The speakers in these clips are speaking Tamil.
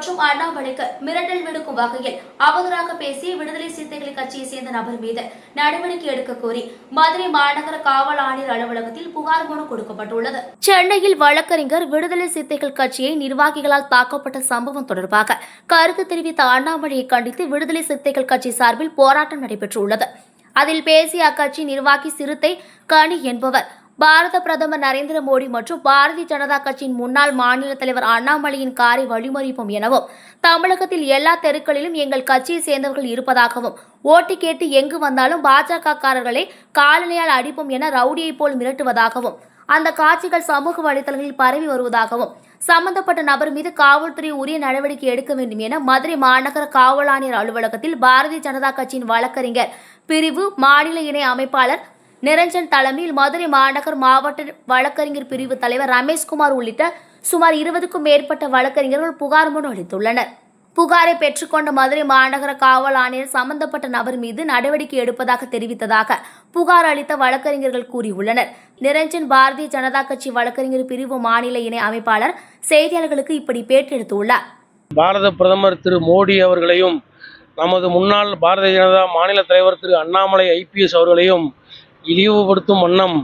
மற்றும் அண்ணாமலைக்கு மிரட்டல் விடுக்கும் வகையில் அவதூறாக பேசிய விடுதலை சிறுத்தைகள் கட்சியை சேர்ந்த நபர் மீது நடவடிக்கை எடுக்க கோரி மதுரை மாநகர காவல் ஆணையர் அலுவலகத்தில் புகார் மனு கொடுக்கப்பட்டுள்ளது. சென்னையில் வழக்கறிஞர் விடுதலை சிறுத்தைகள் கட்சியை நிர்வாகிகளால் தாக்கப்பட்ட சம்பவம் தொடர்பாக கருத்து தெரிவித்த அண்ணாமலையை கண்டித்து விடுதலை சிறுத்தைகள் கட்சி சார்பில் போராட்டம் நடைபெற்றுள்ளது. அதில் பேசிய அக்கட்சி நிர்வாகி சிறுத்தை கனி என்பவர் பாரத பிரதமர் நரேந்திர மோடி மற்றும் பாரதிய ஜனதா கட்சியின் முன்னாள் மாநில தலைவர் அண்ணாமலையின் காரை வழிமறிப்போம் எனவும் தமிழகத்தில் எல்லா தெருக்களிலும் எங்கள் கட்சியை சேர்ந்தவர்கள் இருப்பதாகவும் ஓட்டு கேட்டு எங்கு வந்தாலும் பாஜக காரர்களை காலனியால் அடிப்போம் என ரவுடியைப் போல் மிரட்டுவதாகவும் அந்த காட்சிகள் சமூக வலைதளங்களில் பரவி வருவதாகவும் சம்பந்தப்பட்ட நபர் மீது காவல்துறை உரிய நடவடிக்கை எடுக்க வேண்டும் என மதுரை மாநகர காவல் ஆணையர் அலுவலகத்தில் பாரதிய ஜனதா கட்சியின் வழக்கறிஞர் பிரிவு மாநில இணை அமைப்பாளர் நிரஞ்சன் தலைமையில் மதுரை மாநகர் மாவட்ட வழக்கறிஞர் பிரிவு தலைவர் ரமேஷ்குமார் உள்ளிட்ட சுமார் இருபதுக்கும் மேற்பட்ட வழக்கறிஞர்கள் புகார் மனு அளித்துள்ளனர். புகாரை பெற்றுக்கொண்ட மதுரை மாநகர காவல் ஆணையர் சம்பந்தப்பட்ட நபர் மீது நடவடிக்கை எடுப்பதாக தெரிவித்ததாக புகார் அளித்த வழக்கறிஞர்கள் கூறியுள்ளனர். நிரஞ்சன் பாரதிய ஜனதா கட்சி வழக்கறிஞர் பிரிவு மாநில இணை அமைப்பாளர் செய்தியாளர்களுக்கு இப்படி பேட்டெடுத்துள்ளார் பாரத பிரதமர் திரு மோடி அவர்களையும் நமது முன்னாள் பாரதிய ஜனதா மாநில தலைவர் திரு அண்ணாமலை ஐபிஎஸ் அவர்களையும் இழிவுபடுத்தும் வண்ணம்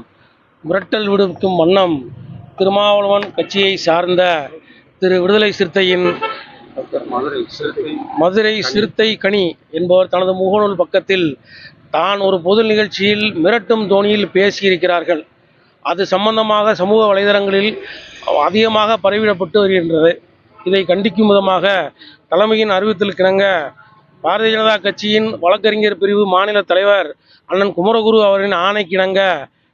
மிரட்டல் விடுக்கும் வண்ணம் திருமாவளவன் கட்சியை சார்ந்த திரு விடுதலை சிறுத்தையின் மதுரை சிறுத்தை கனி என்பவர் தனது முகநூல் பக்கத்தில் தான் ஒரு பொது நிகழ்ச்சியில் மிரட்டும் தோணியில் பேசியிருக்கிறார்கள். அது சம்பந்தமாக சமூக வலைதளங்களில் அதிகமாக பரவிடப்பட்டு வருகின்றது. இதை கண்டிக்கும் விதமாக தலைமையின் அறிவித்தலுக்கிணங்க பாரதிய ஜனதா கட்சியின் வழக்கறிஞர் பிரிவு மாநில தலைவர் அண்ணன் குமரகுரு அவரின் ஆணைக்கிணங்க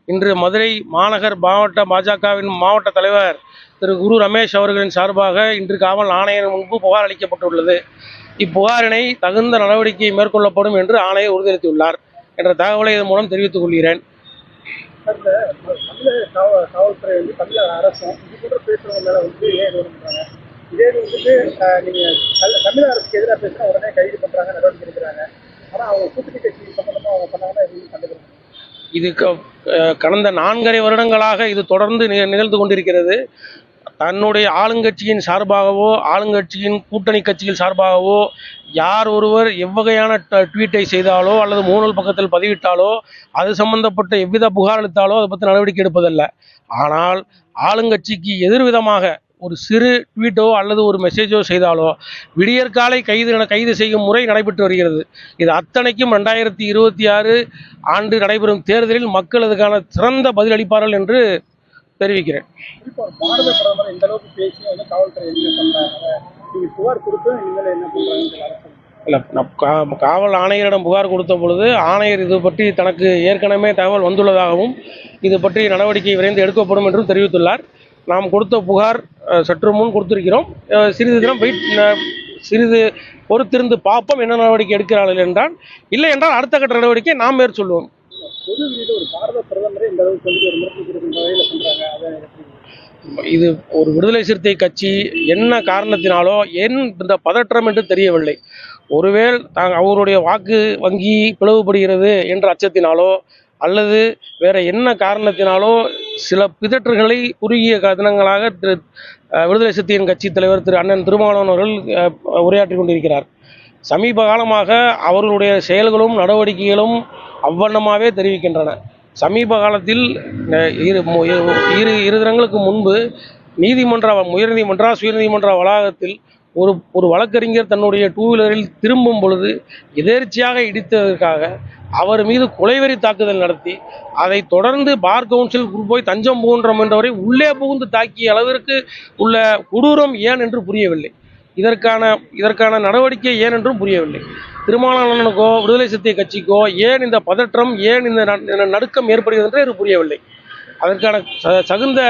இன்று மதுரை மாநகர் மாவட்ட பாஜகவின் மாவட்ட தலைவர் திரு குரு ரமேஷ் அவர்களின் சார்பாக இன்று காவல் ஆணையர் முன்பு புகார் அளிக்கப்பட்டுள்ளது. இப்புகாரினை தகுந்த நடவடிக்கை மேற்கொள்ளப்படும் என்று ஆணையர் உறுதியளித்துள்ளார் என்ற தகவலை இதன் மூலம் தெரிவித்துக் கொள்கிறேன். தமிழக காவல்துறை வந்து தமிழக அரசும் இது போன்ற பேசுறவங்க வந்து ஏன் இதே வந்துட்டு நீங்கள் தமிழக அரசுக்கு எதிராக பேசினா உடனே கைது பண்ணுறாங்க நடவடிக்கை எடுக்கிறாங்க ஆனால் அவங்க கூட்டணி கட்சி சம்மந்தமாக அவங்க பண்ணாங்கன்னா எதுவும் கண்டுக்கிறாங்க இது கடந்த நான்கரை வருடங்களாக இது தொடர்ந்து நிகழ்ந்து கொண்டிருக்கிறது. தன்னுடைய ஆளுங்கட்சியின் சார்பாகவோ ஆளுங்கட்சியின் கூட்டணி கட்சியின் சார்பாகவோ யார் ஒருவர் எவ்வகையான ட்வீட்டை செய்தாலோ அல்லது மூணல் பக்கத்தில் பதிவிட்டாலோ அது சம்பந்தப்பட்ட எவ்வித புகார் அளித்தாலோ அதை பற்றி நடவடிக்கை எடுப்பதல்ல. ஆனால் ஆளுங்கட்சிக்கு எதிர்விதமாக ஒரு சிறு ட்வீட்டோ அல்லது ஒரு மெசேஜோ செய்தாலோ விடியற்காலை கைது கைது செய்யும் முறை நடைபெற்று வருகிறது. இது அத்தனைக்கும் ரெண்டாயிரத்தி இருபத்தி ஆறு ஆண்டு நடைபெறும் தேர்தலில் மக்கள் அதுக்கான சிறந்த பதிலளிப்பார்கள் என்று தெரிவிக்கிறேன். இல்லை நான் காவல் ஆணையரிடம் புகார் கொடுத்த பொழுது ஆணையர் இது பற்றி தனக்கு ஏற்கனவே தகவல் வந்துள்ளதாகவும் இது பற்றி நடவடிக்கை விரைந்து எடுக்கப்படும் என்றும் தெரிவித்துள்ளார். நாம் கொடுத்த புகார் சற்று முன் கொடுத்திருக்கிறோம். சிறிது தினம் வெயிட் சிறிது பொறுத்திருந்து பார்ப்போம் என்ன நடவடிக்கை எடுக்கிறார்கள் என்றால். இல்லை என்றால் அடுத்த கட்ட நடவடிக்கை நாம் மேற்கொள்வோம். இது ஒரு விடுதலை சிறுத்தை கட்சி என்ன காரணத்தினாலோ ஏன் இந்த பதற்றம் என்று தெரியவில்லை. ஒருவேள் தாங்க அவருடைய வாக்கு வங்கி பிளவுபடுகிறது என்ற அச்சத்தினாலோ அல்லது வேற என்ன காரணத்தினாலோ சில பிதற்றுகளை குறுகிய க- தினங்களாக திரு விடுதலை சிறுத்தையின் கட்சி தலைவர் திரு அண்ணன் திருமாவளவன் அவர்கள் உரையாற்றி கொண்டிருக்கிறார். சமீப காலமாக அவர்களுடைய செயல்களும் நடவடிக்கைகளும் அவ்வண்ணமாகவே தெரிவிக்கின்றன. சமீப காலத்தில் இரு இரு- இரு தினங்களுக்கு முன்பு நீதிமன்ற உயர்நீதிமன்ற சுயநீதிமன்ற வளாகத்தில் ஒரு ஒரு வழக்கறிஞர் தன்னுடைய டூ வீலரில் திரும்பும் பொழுது எதேர்ச்சியாக இடித்ததற்காக அவர் மீது கொலைவெறி தாக்குதல் நடத்தி அதை தொடர்ந்து பார் கவுன்சில் போய் தஞ்சம் புகுன்றம் என்றவரை உள்ளே புகுந்து தாக்கிய அளவிற்கு உள்ள கொடூரம் ஏன் என்று புரியவில்லை. இதற்கான இதற்கான நடவடிக்கை ஏன் என்றும் புரியவில்லை. திருமாவளவனுக்கோ விடுதலை சத்திய கட்சிக்கோ ஏன் இந்த பதற்றம் ஏன் இந்த நடுக்கம் ஏற்படுகிறது என்று புரியவில்லை. அதற்கான ச- தகுந்த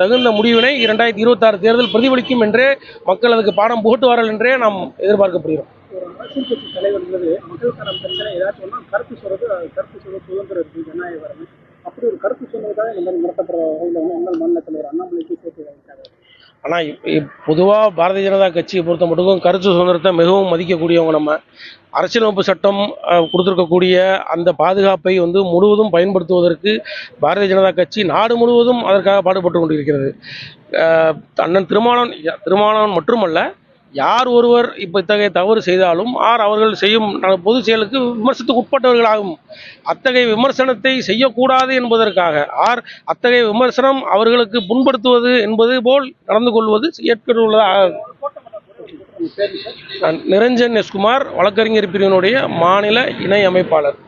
தகுந்த முடிவினை இரண்டாயிரத்தி இருபத்தாறு தேர்தல் பிரதிபலிக்கும் என்றே மக்கள் அதுக்கு பாடம் புகட்டுவார்கள் என்றே நாம் எதிர்பார்க்கப்படுகிறோம். ஒரு அரசியல் கட்சி தலைவர் என்பது மக்களுக்கான பிரச்சனை. ஏதாச்சும் சொன்னால் கருத்து சொல்றது கருத்து சொல்ல சுதந்திரம் இருக்கு ஜனநாயக வரணும் அப்படி ஒரு கருத்து சொன்னதுக்காக இந்த மாதிரி மிரட்டப்படுற வகையில் வந்து முன்னாள் மாநில தலைவர் அண்ணாமலைக்கு ஆனால் பொதுவாக பாரதிய ஜனதா கட்சியை பொறுத்த மட்டும் கருத்து சுதந்திரத்தை மிகவும் மதிக்கக்கூடியவங்க நம்ம. அரசியலமைப்பு சட்டம் கொடுத்துருக்கக்கூடிய அந்த பாதுகாப்பை வந்து முழுவதும் பயன்படுத்துவதற்கு பாரதிய ஜனதா கட்சி நாடு முழுவதும் அதற்காக பாடுபட்டு கொண்டிருக்கிறது. அண்ணன் திருமாவளவன் திருமாவளவன் மட்டுமல்ல யார் ஒருவர் இப்போ இத்தகைய தவறு செய்தாலும் ஆர் அவர்கள் செய்யும் ந- பொது செயலுக்கு விமர்சனத்துக்கு உட்பட்டவர்களாகும். அத்தகைய விமர்சனத்தை செய்யக்கூடாது என்பதற்காக ஆர் அத்தகைய விமர்சனம் அவர்களுக்கு புண்படுத்துவது என்பது போல் நடந்து கொள்வது ஏற்பட்டுள்ளதாக நிரஞ்சன் எஸ்குமார் வழக்கறிஞர் பிரிவினுடைய மாநில இணை அமைப்பாளர்.